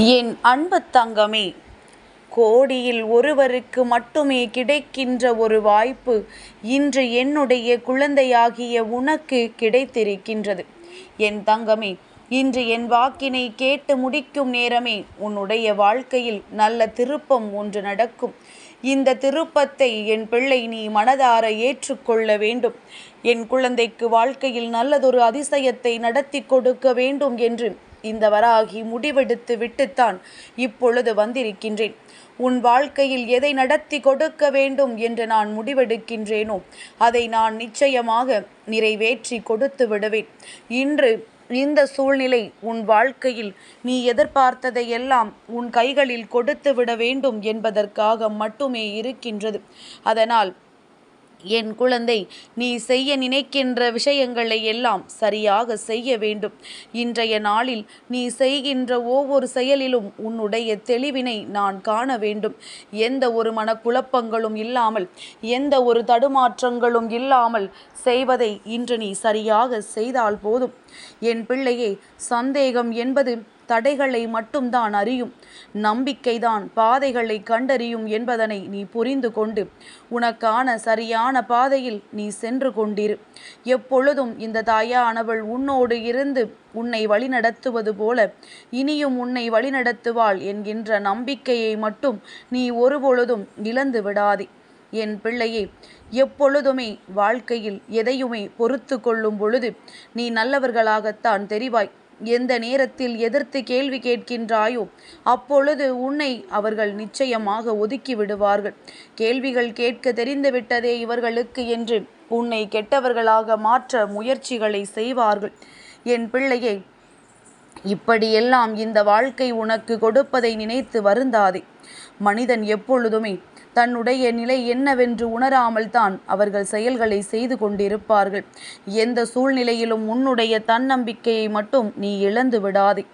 என் அன்பு தங்கமே கோடியில் ஒருவருக்கு மட்டுமே கிடைக்கின்ற ஒரு வாய்ப்பு இன்று என்னுடைய குழந்தையாகிய உனக்கு கிடைத்திருக்கின்றது. என் தங்கமே இன்று என் வாக்கினை கேட்டு முடிக்கும் நேரமே உன்னுடைய வாழ்க்கையில் நல்ல திருப்பம் ஒன்று நடக்கும். இந்த திருப்பத்தை என் பிள்ளை நீ மனதார ஏற்றுக்கொள்ள வேண்டும். என் குழந்தைக்கு வாழ்க்கையில் நல்லதொரு அதிசயத்தை நடத்தி கொடுக்க வேண்டும் என்று இந்த வராகி முடிவெடுத்து விட்டுத்தான் இப்பொழுது வந்திருக்கின்றேன். உன் வாழ்க்கையில் எதை நடத்தி கொடுக்க வேண்டும் என்று நான் முடிவெடுக்கின்றேனோ அதை நான் நிச்சயமாக நிறைவேற்றி கொடுத்து விடுவேன். இன்று இந்த சூழ்நிலை உன் வாழ்க்கையில் நீ எதிர்பார்த்ததை எல்லாம் உன் கைகளில் கொடுத்து விட வேண்டும் என்பதற்காக மட்டுமே இருக்கின்றது. அதனால் என் குழந்தை நீ செய்ய நினைக்கின்ற விஷயங்களை எல்லாம் சரியாக செய்ய வேண்டும். இன்றைய நாளில் நீ செய்கின்ற ஒவ்வொரு செயலிலும் உன்னுடைய தெளிவினை நான் காண வேண்டும். எந்த ஒரு மனக்குழப்பங்களும் இல்லாமல் எந்த ஒரு தடுமாற்றங்களும் இல்லாமல் செய்வதை இன்று நீ சரியாக செய்தால் போதும். என் பிள்ளையே சந்தேகம் என்பது தடைகளை மட்டும்தான் அறியும். நம்பிக்கைதான் பாதைகளை கண்டறியும் என்பதனை நீ புரிந்து கொண்டு உனக்கான சரியான பாதையில் நீ சென்று கொண்டிரு. எப்பொழுதும் இந்த தாயானவள் உன்னோடு இருந்து உன்னை வழிநடத்துவது போல இனியும் உன்னை வழிநடத்துவாள் என்கின்ற நம்பிக்கையை மட்டும் நீ ஒருபொழுதும் இழந்து விடாதே. என் பிள்ளையே எப்பொழுதுமே வாழ்க்கையில் எதையுமே பொறுத்து கொள்ளும் பொழுது நீ நல்லவர்களாகத்தான் தெரிவாய். எந்த நேரத்தில் எதிர்த்து கேள்வி கேட்கின்றாயோ அப்பொழுது உன்னை அவர்கள் நிச்சயமாக ஒதுக்கி விடுவார்கள். கேள்விகள் கேட்க தெரிந்துவிட்டதே இவர்களுக்கு என்று உன்னை கெட்டவர்களாக மாற்ற முயற்சிகளை செய்வார்கள். என் பிள்ளையை இப்படியெல்லாம் இந்த வாழ்க்கை உனக்கு கொடுப்பதை நினைத்து வருந்தாதே. மனிதன் எப்பொழுதுமே தன்னுடைய நிலை என்னவென்று உணராமல் தான் அவர்கள் செயல்களை செய்து கொண்டிருப்பார்கள். எந்த சூழ்நிலையிலும் உன்னுடைய தன்னம்பிக்கையை மட்டும் நீ இழந்து விடாதே.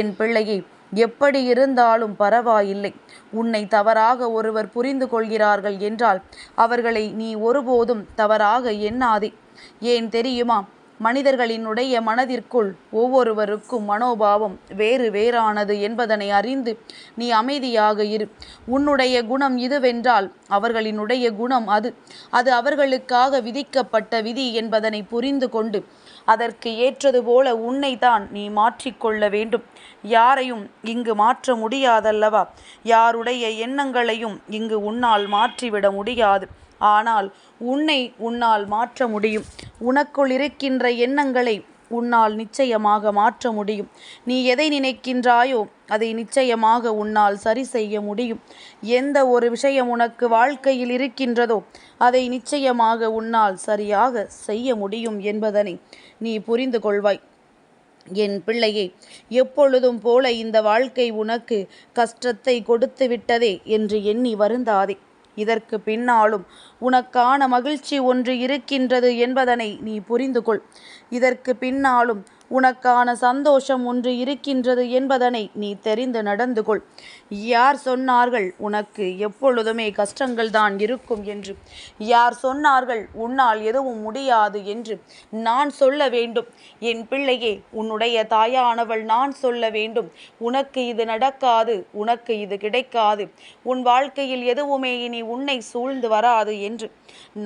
என் பிள்ளையை எப்படி இருந்தாலும் பரவாயில்லை. உன்னை தவறாக ஒருவர் புரிந்து கொள்கிறார்கள் என்றால் அவர்களை நீ ஒருபோதும் தவறாக எண்ணாதே. ஏன் தெரியுமா? மனிதர்களினுடைய மனதிற்குள் ஒவ்வொருவருக்கும் மனோபாவம் வேறு வேறானது என்பதனை அறிந்து நீ அமைதியாக இரு. உன்னுடைய குணம் இதுவென்றால் அவர்களினுடைய குணம் அது. அது அவர்களுக்காக விதிக்கப்பட்ட விதி என்பதனை புரிந்து கொண்டு அதற்கு ஏற்றது போல உன்னை தான் நீ மாற்றிக்கொள்ள வேண்டும். யாரையும் இங்கு மாற்ற முடியாதல்லவா? யாருடைய எண்ணங்களையும் இங்கு உன்னால் மாற்றிவிட முடியாது. ஆனால் உன்னை உன்னால் மாற்ற முடியும். உனக்குள் இருக்கின்ற எண்ணங்களை உன்னால் நிச்சயமாக மாற்ற முடியும். நீ எதை நினைக்கின்றாயோ அதை நிச்சயமாக உன்னால் சரி செய்ய முடியும். எந்த ஒரு விஷயம் உனக்கு வாழ்க்கையில் இருக்கின்றதோ அதை நிச்சயமாக உன்னால் சரியாக செய்ய முடியும் என்பதனை நீ புரிந்து கொள்வாய். என் பிள்ளையே எப்பொழுதும் போல இந்த வாழ்க்கை உனக்கு கஷ்டத்தை கொடுத்து விட்டதே என்று எண்ணி வருந்தாதே. இதற்கு பின்னாலும் உனக்கான மகிழ்ச்சி ஒன்று இருக்கின்றது என்பதனை நீ புரிந்து கொள் இதற்கு பின்னாலும் உனக்கான சந்தோஷம் ஒன்று இருக்கின்றது என்பதனை நீ தெரிந்து நடந்து கொள். யார் சொன்னார்கள் உனக்கு எப்பொழுதுமே கஷ்டங்கள் தான் இருக்கும் என்று. யார் சொன்னார்கள் உன்னால் எதுவும் முடியாது என்று நான் சொல்ல வேண்டும். என் பிள்ளையே உன்னுடைய தாயானவள் நான் சொல்ல வேண்டும். உனக்கு இது நடக்காது உனக்கு இது கிடைக்காது. உன் வாழ்க்கையில் எதுவுமே இனி உன்னை சூழ்ந்து வராது என்று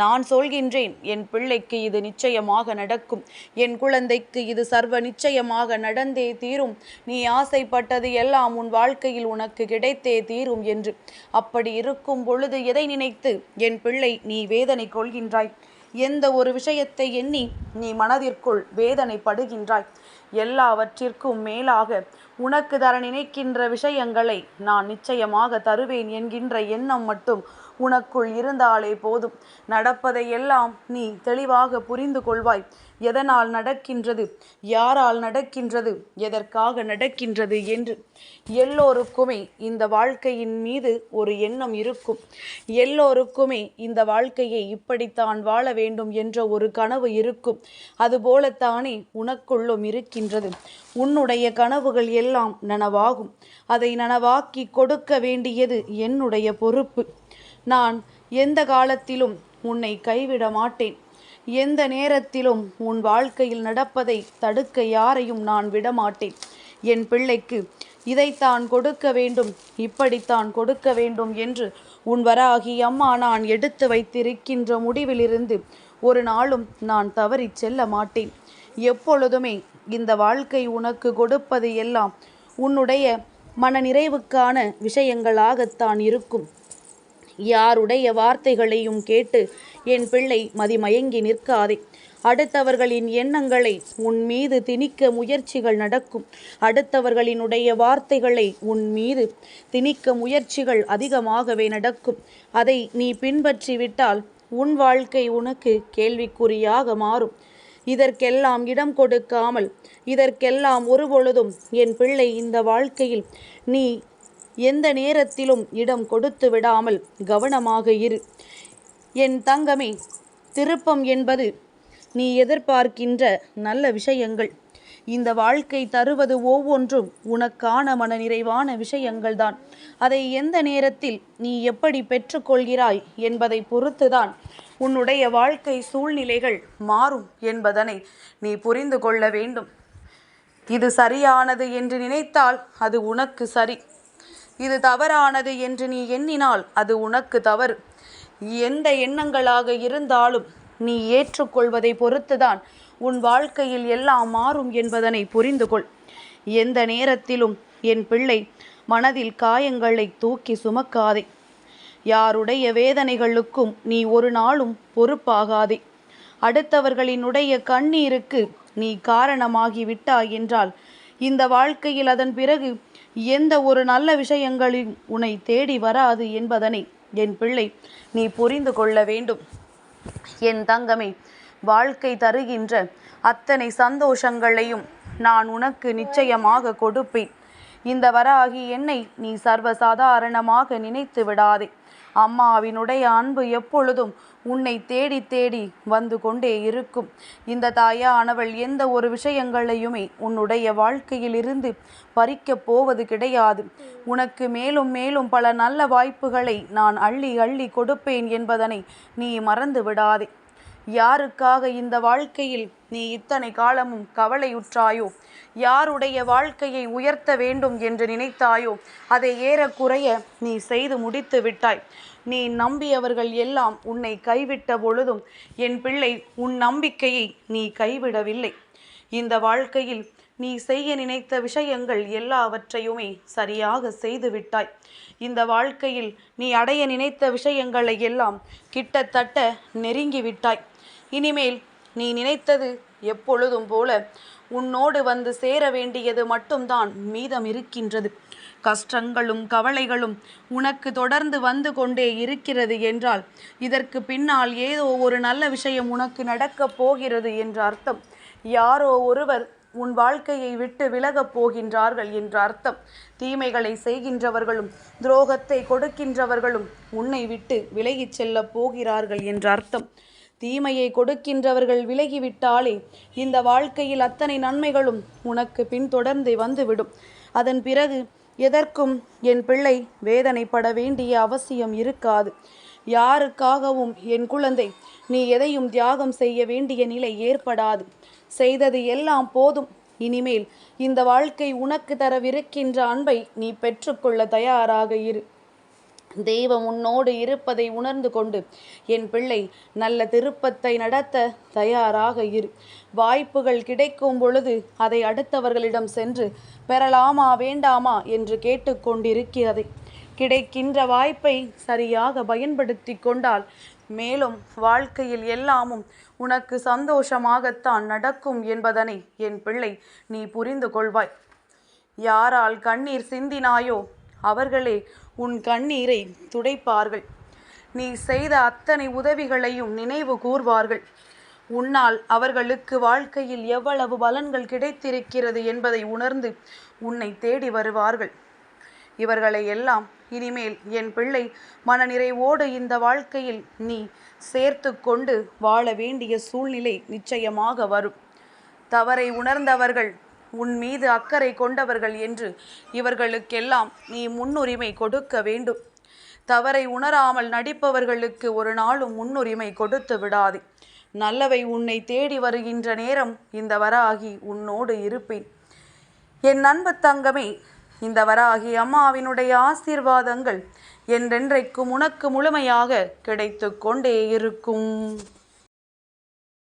நான் சொல்கின்றேன். என் பிள்ளைக்கு இது நிச்சயமாக நடக்கும். என் குழந்தைக்கு இது சர்வ நிச்சயமாக நடந்தே தீரும். நீ ஆசைப்பட்டது எல்லாம் உன் வாழ்க்கையில் உனக்கு கிடைத்தே தீரும் என்று. அப்படி இருக்கும் பொழுது எதை நினைத்து என் பிள்ளை நீ வேதனை கொள்கின்றாய்? எந்த ஒரு விஷயத்தை எண்ணி நீ மனதிற்குள் வேதனைப்படுகின்றாய் எல்லாவற்றிற்கும் மேலாக உனக்கு தர நினைக்கின்ற விஷயங்களை நான் நிச்சயமாக தருவேன் என்கின்ற எண்ணம் மட்டும் உனக்குள் இருந்தாலே போதும். நடப்பதையெல்லாம் நீ தெளிவாக புரிந்து கொள்வாய். எதனால் நடக்கின்றது? யாரால் நடக்கின்றது? எதற்காக நடக்கின்றது என்று. எல்லோருக்குமே இந்த வாழ்க்கையின் மீது ஒரு எண்ணம் இருக்கும். எல்லோருக்குமே இந்த வாழ்க்கையை இப்படித்தான் வாழ வேண்டும் என்ற ஒரு கனவு இருக்கும். அதுபோலத்தானே உனக்குள்ளும் இருக்கின்றது. உன்னுடைய கனவுகள் எல்லாம் நனவாகும். அதை நனவாக்கி கொடுக்க வேண்டியது என்னுடைய பொறுப்பு. நான் எந்த காலத்திலும் உன்னை கைவிட மாட்டேன். எந்த நேரத்திலும் உன் வாழ்க்கையில் நடப்பதை தடுக்க யாரையும் நான் விடமாட்டேன். என் பிள்ளைக்கு இதைத்தான் கொடுக்க வேண்டும் இப்படித்தான் கொடுக்க வேண்டும் என்று உன் வராகி அம்மா நான் எடுத்து வைத்திருக்கின்ற முடிவிலிருந்து ஒரு நாளும் நான் தவறிச் செல்ல மாட்டேன். எப்பொழுதுமே இந்த வாழ்க்கை உனக்கு கொடுப்பது எல்லாம் உன்னுடைய மனநிறைவுக்கான விஷயங்களாகத்தான் இருக்கும். யாருடைய வார்த்தைகளையும் கேட்டு என் பிள்ளை மதிமயங்கி நிற்காதே. அடுத்தவர்களின் எண்ணங்களை உன் மீது திணிக்க முயற்சிகள் நடக்கும். அடுத்தவர்களினுடைய வார்த்தைகளை உன் மீது திணிக்க முயற்சிகள் அதிகமாகவே நடக்கும். அதை நீ பின்பற்றிவிட்டால் உன் வாழ்க்கை உனக்கு கேள்விக்குறியாக மாறும். இதற்கெல்லாம் இடம் கொடுக்காமல் இதற்கெல்லாம் ஒருபொழுதும் என் பிள்ளை இந்த வாழ்க்கையில் நீ எந்த நேரத்திலும் இடம் கொடுத்து விடாமல் கவனமாக இரு. என் தங்கமே திருப்பம் என்பது நீ எதிர்பார்க்கின்ற நல்ல விஷயங்கள். இந்த வாழ்க்கை தருவது ஒவ்வொன்றும் உனக்கான மன நிறைவான விஷயங்கள்தான். அதை எந்த நேரத்தில் நீ எப்படி பெற்றுக்கொள்கிறாய் என்பதை பொறுத்துதான் உன்னுடைய வாழ்க்கை சூழ்நிலைகள் மாறும் என்பதனை நீ புரிந்து கொள்ள வேண்டும். இது சரியானது என்று நினைத்தால் அது உனக்கு சரி. இது தவறானது என்று நீ எண்ணினால் அது உனக்கு தவறு. எந்த எண்ணங்களாக இருந்தாலும் நீ ஏற்றுக்கொள்வதை பொறுத்துதான் உன் வாழ்க்கையில் எல்லாம் மாறும் என்பதனை புரிந்து கொள் எந்த நேரத்திலும் என் பிள்ளை மனதில் காயங்களை தூக்கி சுமக்காதே. யாருடைய வேதனைகளுக்கும் நீ ஒரு நாளும் பொறுப்பாகாதே. அடுத்தவர்களினுடைய கண்ணீருக்கு நீ காரணமாகி விட்டாய் என்றால் இந்த வாழ்க்கையில் அதன் பிறகு எந்த ஒரு நல்ல விஷயங்களில் உன்னை தேடி வராது என்பதனை என் பிள்ளை நீ புரிந்து கொள்ள வேண்டும். என் தங்கமே வாழ்க்கை தருகின்ற அத்தனை சந்தோஷங்களையும் நான் உனக்கு நிச்சயமாக கொடுப்பேன். இந்த வராகி என்னை நீ சர்வசாதாரணமாக நினைத்து விடாதே. அம்மாவினுடைய அன்பு எப்பொழுதும் உன்னை தேடி தேடி வந்து கொண்டே இருக்கும். இந்த தாயானவள் எந்த ஒரு விஷயங்களையுமே உன்னுடைய வாழ்க்கையில் இருந்து பறிக்கப் போவது கிடையாது. உனக்கு மேலும் மேலும் பல நல்ல வாய்ப்புகளை நான் அள்ளி அள்ளி கொடுப்பேன் என்பதனை நீ மறந்து விடாதே யாருக்காக இந்த வாழ்க்கையில் நீ இத்தனை காலமும் கவலையுற்றாயோ? யாருடைய வாழ்க்கையை உயர்த்த வேண்டும் என்று நினைத்தாயோ? அதை ஏறக்குறைய நீ செய்து முடித்து விட்டாய். நீ நம்பியவர்கள் எல்லாம் உன்னை கைவிட்ட பொழுதும் என் பிள்ளை உன் நம்பிக்கையை நீ கைவிடவில்லை. இந்த வாழ்க்கையில் நீ செய்ய நினைத்த விஷயங்கள் எல்லாவற்றையுமே சரியாக செய்து விட்டாய். இந்த வாழ்க்கையில் நீ அடைய நினைத்த விஷயங்களை எல்லாம் கிட்டத்தட்ட நெருங்கி விட்டாய். இனிமேல் நீ நினைத்தது எப்பொழுதும் போல உன்னோடு வந்து சேர வேண்டியது மட்டும்தான் மீதம் இருக்கின்றது. கஷ்டங்களும் கவலைகளும் உனக்கு தொடர்ந்து வந்து கொண்டே இருக்கிறது என்றால் இதற்கு பின்னால் ஏதோ ஒரு நல்ல விஷயம் உனக்கு நடக்கப் போகிறது என்ற அர்த்தம். யாரோ ஒருவர் உன் வாழ்க்கையை விட்டு விலகப் போகின்றார்கள் என்ற அர்த்தம். தீமைகளை செய்கின்றவர்களும் துரோகத்தை கொடுக்கின்றவர்களும் உன்னை விட்டு விலகிச் செல்லப் போகிறார்கள் என்ற அர்த்தம். தீமையை கொடுக்கின்றவர்கள் விலகிவிட்டாலே இந்த வாழ்க்கையில் அத்தனை நன்மைகளும் உனக்கு பின்தொடர்ந்து வந்துவிடும். அதன் பிறகு எதற்கும் என் பிள்ளை வேதனைப்பட வேண்டிய அவசியம் இருக்காது. யாருக்காகவும் என் குழந்தை நீ எதையும் தியாகம் செய்ய வேண்டிய நிலை ஏற்படாது. செய்தது எல்லாம் போதும். இனிமேல் இந்த வாழ்க்கை உனக்கு தரவிருக்கின்ற அன்பை நீ பெற்றுக்கொள்ள தயாராக இரு. தெய்வம் உன்னோடு இருப்பதை உணர்ந்து கொண்டு என் பிள்ளை நல்ல திருப்பத்தை நடத்த தயாராக இரு. வாய்ப்புகள் கிடைக்கும் பொழுது அதை அடுத்தவர்களிடம் சென்று பெறலாமா வேண்டாமா என்று கேட்டுக்கொண்டிருக்கிறது கிடைக்கின்ற வாய்ப்பை சரியாக பயன்படுத்தி கொண்டால் மேலும் வாழ்க்கையில் எல்லாமும் உனக்கு சந்தோஷமாகத்தான் நடக்கும் என்பதனை என் பிள்ளை நீ புரிந்து கொள்வாய். யாரால் கண்ணீர் சிந்தினாயோ அவர்களே உன் கண்ணீரை துடைப்பார்கள். நீ செய்த அத்தனை உதவிகளையும் நினைவு கூர்வார்கள். உன்னால் அவர்களுக்கு வாழ்க்கையில் எவ்வளவு பலன்கள் கிடைத்திருக்கிறது என்பதை உணர்ந்து உன்னை தேடி வருவார்கள். இவர்களை எல்லாம் இனிமேல் என் பிள்ளை மனநிறைவோடு இந்த வாழ்க்கையில் நீ சேர்த்து கொண்டு வாழ வேண்டிய சூழ்நிலை நிச்சயமாக வரும். தவறை உணர்ந்தவர்கள் உன் மீது அக்கறை கொண்டவர்கள் என்று இவர்களுக்கெல்லாம் நீ முன்னுரிமை கொடுக்க வேண்டும். தவறை உணராமல் நடிப்பவர்களுக்கு ஒரு நாளும் முன்னுரிமை கொடுத்து விடாதே. நல்லவை உன்னை தேடி வருகின்ற நேரம் இந்த வராகி உன்னோடு இருப்பேன். என் அன்பு தங்கமே இந்த வராகி அம்மாவினுடைய ஆசீர்வாதங்கள் என்றென்றைக்கும் உனக்கு முழுமையாக கிடைத்து கொண்டே இருக்கும்.